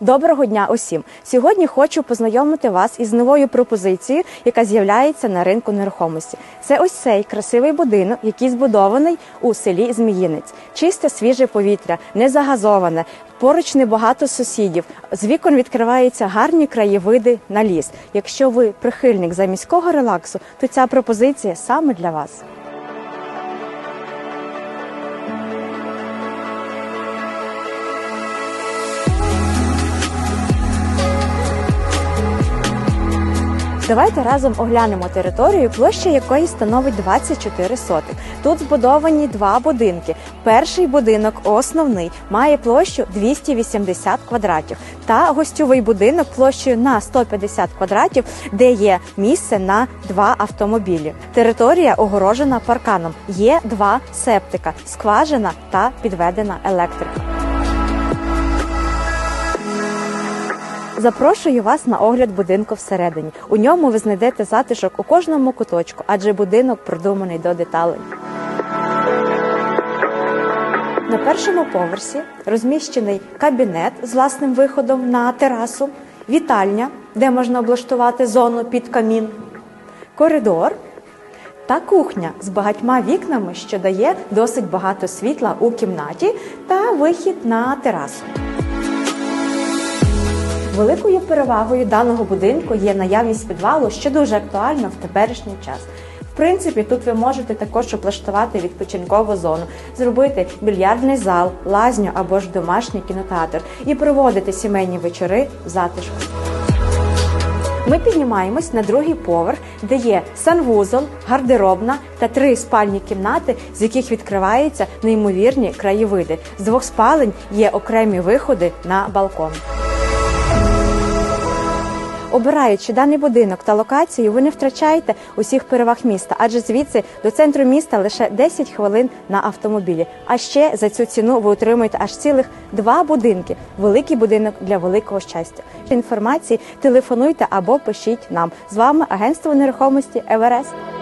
Доброго дня усім! Сьогодні хочу познайомити вас із новою пропозицією, яка з'являється на ринку нерухомості. Це ось цей красивий будинок, який збудований у селі Зміїнець. Чисте свіже повітря, не загазоване. Поруч небагато сусідів. З вікон відкриваються гарні краєвиди на ліс. Якщо ви прихильник заміського релаксу, то ця пропозиція саме для вас. Давайте разом оглянемо територію, площа якої становить 24 сотих. Тут збудовані два будинки. Перший будинок, основний, має площу 280 квадратів, та гостьовий будинок площею на 150 квадратів, де є місце на два автомобілі. Територія огорожена парканом. Є два септика, скважина та підведена електрика. Запрошую вас на огляд будинку всередині. У ньому ви знайдете затишок у кожному куточку, адже будинок продуманий до деталей. На першому поверсі розміщений кабінет з власним виходом на терасу, вітальня, де можна облаштувати зону під камін, коридор та кухня з багатьма вікнами, що дає досить багато світла у кімнаті та вихід на терасу. Великою перевагою даного будинку є наявність підвалу, що дуже актуально в теперішній час. В принципі, тут ви можете також облаштувати відпочинкову зону, зробити більярдний зал, лазню або ж домашній кінотеатр і проводити сімейні вечори в затишку. Ми піднімаємось на другий поверх, де є санвузол, гардеробна та три спальні кімнати, з яких відкриваються неймовірні краєвиди. З двох спалень є окремі виходи на балкон. Обираючи даний будинок та локацію, ви не втрачаєте усіх переваг міста, адже звідси до центру міста лише 10 хвилин на автомобілі. А ще за цю ціну ви отримуєте аж цілих два будинки. Великий будинок для великого щастя. Інформації телефонуйте або пишіть нам. З вами агентство нерухомості Еверест.